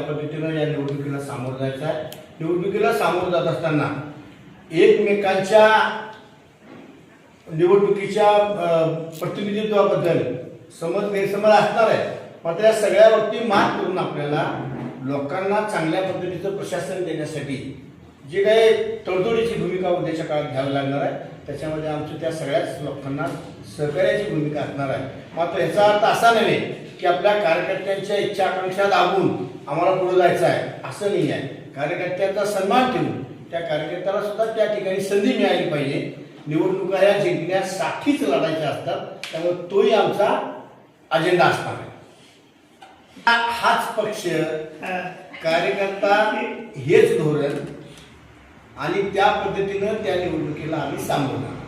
त्या पद्धतीनं या निवडणुकीला सामोरं जायचं आहे. निवडणुकीला सामोरं जात असताना एकमेकांच्या निवडणुकीच्या प्रतिनिधित्वाबद्दल समज गैरसमज असणार आहे. मात्र या सगळ्या बाबती मात करून आपल्याला लोकांना चांगल्या पद्धतीचं प्रशासन देण्यासाठी जी काही तडजोडीची भूमिका उद्याच्या काळात घ्यावी लागणार आहे त्याच्यामध्ये आमच्या त्या सगळ्याच लोकांना सहकार्याची भूमिका असणार आहे. मात्र याचा अर्थ असा नव्हे की आपल्या कार्यकर्त्यांच्या इच्छा आकांक्षा दाबून आम्हाला पुढे जायचं आहे असं नाही आहे. कार्यकर्त्यांचा सन्मान ठेवून त्या कार्यकर्त्याला सुद्धा त्या ठिकाणी संधी मिळाली पाहिजे. निवडणुका या जिंकण्यासाठीच लढायच्या असतात त्यामुळे तोही आमचा अजेंडा असणार आहे. हा- हाच पक्ष कार्यकर्ता हेच धोरण आणि त्या पद्धतीनं त्या निवडणुकीला आम्ही सामोरणार